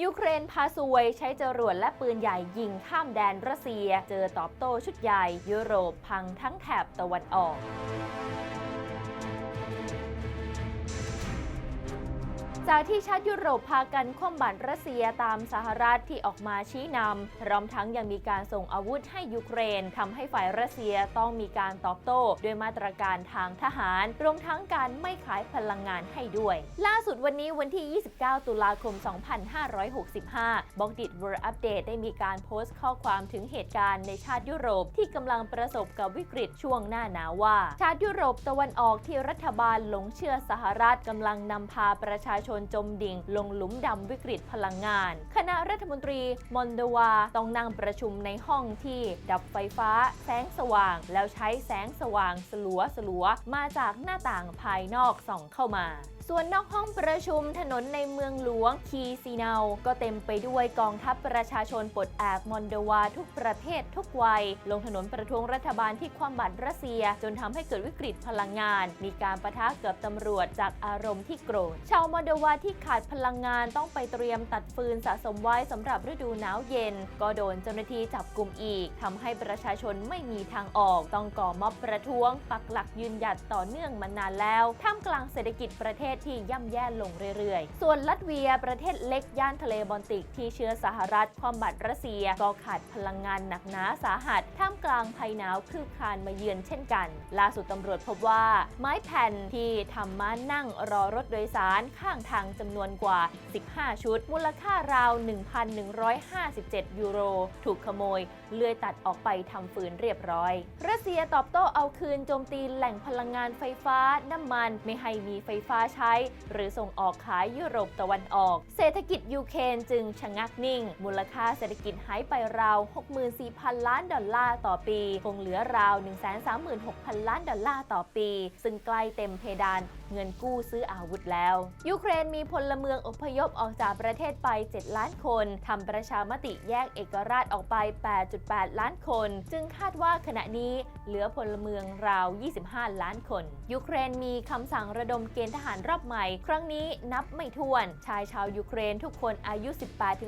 ยูเครนพาซวยใช้จรวดและปืนใหญ่ยิงข้ามแดนรัสเซีย เจอตอบโต้ชุดใหญ่ ยุโรปพังทั้งแถบตะวันออก จากที่ชาติยุโรปพากันคว่ำบาตรรัสเซียตามสหรัฐที่ออกมาชี้นำพร้อมทั้งยังมีการส่งอาวุธให้ยูเครนทำให้ฝ่ายรัสเซียต้องมีการตอบโต้ด้วยมาตรการทางทหาร รวมทั้งการไม่ขายพลังงานให้ด้วย ล่าสุดวันนี้วันที่ 29 ตุลาคม 2565 บอกดิด World Update ได้มีการโพสต์ข้อความถึงเหตุการณ์ในชาติยุโรปที่กำลังประสบกับวิกฤตช่วงหน้าหนาวว่า ชาติยุโรปตะวันออกที่รัฐบาลหลงเชื่อสหรัฐกำลังนำพาประชาชนจมดิ่ง ลงหลุมดำวิกฤตพลังงาน คณะรัฐมนตรีมอนโดวาต้องนั่งประชุมในห้องที่ดับไฟฟ้า แสงสว่าง แล้วใช้แสงสว่างสลัวสลัวมาจากหน้าต่างภายนอกส่องเข้ามาส่วนนอกห้องประชุมถนนในเมืองหลวงคีซีเนา ก็เต็มไปด้วยกองทัพประชาชนปลดแอกมอนโดวาทุกประเภททุกวัย ลงถนนประท้วงรัฐบาลที่ความบัตรรัสเซีย จนทำให้เกิดวิกฤตพลังงาน มีการประทะกับตำรวจจากอารมณ์ที่โกรธ ชาวมอนโดวาที่ขาดพลังงานต้องไปเตรียมตัดฟืนสะสมไว้สำหรับฤดูหนาวเย็น ก็โดนเจ้าหน้าที่จับกลุ่มอีกทำให้ประชาชนไม่มีทางออก ต้องก่อม็อบประท้วง ปักหลักยืนหยัดต่อเนื่องมานานแล้วท่ามกลางเศรษฐกิจประเทศที่ย่ำแย่ลงเรื่อยๆ ส่วนลัตเวียประเทศเล็กย่านทะเลบอลติกที่เชื้อสหรัฐความบัตรรัสเซียก็ขาดพลังงานหนักหนาสาหัส ท่ามกลางภัยหนาวคืบคลานมาเยือนเช่นกัน ล่าสุดตำรวจพบว่า ไม้แผ่นที่ทำม้านั่งรอรถโดยสารข้างทางจำนวนกว่า 15 ชุด มูลค่าราว 1,157 ยูโร ถูกขโมย เลื่อยตัดออกไปทำฟืนเรียบร้อย รัสเซียตอบโต้เอาคืนโจมตีแหล่งพลังงานไฟฟ้าน้ำมันไม่ให้มีไฟฟ้าใช้ หรือส่งออกขายยุโรปตะวันออก เศรษฐกิจยูเครนจึงชะงักนิ่ง มูลค่าเศรษฐกิจหายไปราว 64,000 ล้านดอลลาร์ต่อปี คงเหลือราว 136,000 ล้านดอลลาร์ต่อปี ซึ่งใกล้เต็มเพดาน เงินกู้ซื้ออาวุธแล้ว ยูเครนมีพลเมืองอพยพออกจากประเทศไป 7 ล้านคนทำประชามติแยกเอกราชออกไป 8.8 ล้านคน จึงคาดว่าขณะนี้เหลือพลเมืองราว 25 ล้านคน ยูเครนมีคำสั่งระดมเกณฑ์ทหารรอบใหม่ ครั้งนี้นับไม่ถ้วน ชายชาวยูเครนทุกคนอายุ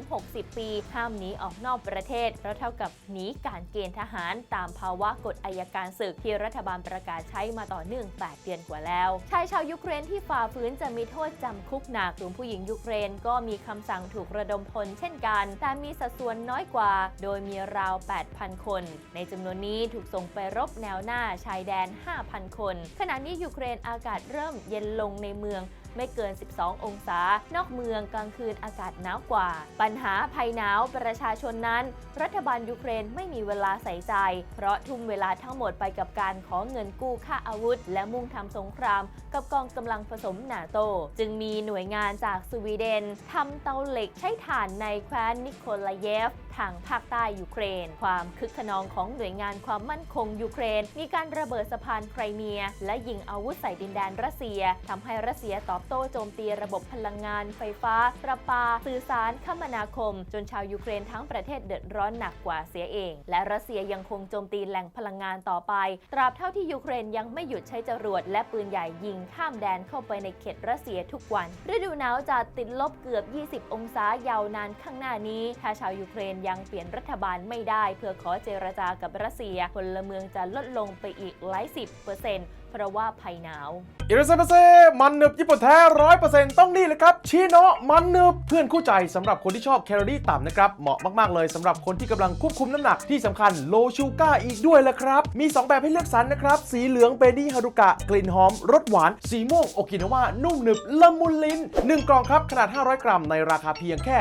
18-60 ปี ห้ามหนีออกนอกประเทศ เพราะเท่ากับหนีการเกณฑ์ทหารตามภาวะกฎอายการศึกที่รัฐบาลประกาศใช้มาต่อเนื่อง 8 เดือนกว่าแล้ว ชายชาวยูเครนที่ฝ่าฝืนจะมีโทษจำคุกหนักกลุ่มผู้หญิงยูเครนก็มีคำสั่งถูกระดมพลเช่นกัน แต่มีสัดส่วนน้อยกว่า โดยมีราว 8,000 คน ในจำนวนนี้ถูกส่งไปรบแนวหน้าชายแดน 5,000 คน ขณะนี้ยูเครนอากาศเริ่มเย็นลงในเมือง ไม่เกิน 12 องศา นอกเมืองกลางคืนอากาศหนาวกว่า ปัญหาภัยหนาวประชาชนนั้น รัฐบาลยูเครนไม่มีเวลาใส่ใจ เพราะทุ่มเวลาทั้งหมดไปกับการขอเงินกู้ค่าอาวุธ และมุ่งทำสงคราม กับกองกำลังผสมนาโต จึงมีหน่วยงานจากสวีเดนทำเตาเหล็กใช้ถ่านในแคว้นนิโคลาเยฟ ทางภาคใต้ยูเครน ความคึกขนองของหน่วยงานความมั่นคงยูเครน มีการระเบิดสะพานไครเมีย และยิงอาวุธใส่ดินแดนรัสเซียทำให้รัสเซียตอบโต้โจมตีระบบพลังงาน ไฟฟ้า ประปา สื่อสารคมนาคม จนชาวยูเครนทั้งประเทศเดือดร้อนหนักกว่าเสียเอง และรัสเซียยังคงโจมตีแหล่งพลังงานต่อไป ตราบเท่าที่ยูเครนยังไม่หยุดใช้จรวดและปืนใหญ่ยิงข้ามแดนเข้าไปในเขตรัสเซียทุกวัน ฤดูหนาวจะติดลบเกือบ 20 องศายาวนานข้างหน้านี้ถ้าชาวยูเครนยังเปลี่ยนรัฐบาลไม่ได้ เพื่อขอเจรจากับรัสเซีย พลเมืองจะลดลงไปอีกหลายสิบเปอร์เซ็นต์เพราะว่าภัยหนาวอิราเซมาเซมันหนึบญี่ปุ่นแท้ร้อยเปอร์เซ็นต์ต้องนี่เลยครับชีโนะมันหนึบเพื่อนคู่ใจสำหรับคนที่ชอบแคลอรี่ต่ำนะครับ เหมาะมาก ๆ เลยสำหรับคนที่กำลังควบคุมน้ำหนักที่สำคัญโลชูก้าอีกด้วยละครับ มี 2 แบบให้เลือกสรรนะครับ สีเหลืองเบดี้ฮารุกะ กลิ่นหอมรสหวาน สีม่วงโอกินาวานุ่มหนึบละมุนลิ้น 1 กล่องครับ ขนาด 500 กรัมในราคาเพียงแค่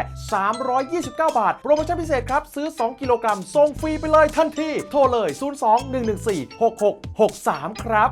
329 บาท โปรโมชั่นพิเศษครับ ซื้อ 2 กิโลกรัมส่งฟรีไปเลยทันที โทรเลย 02 114 6663 ครับ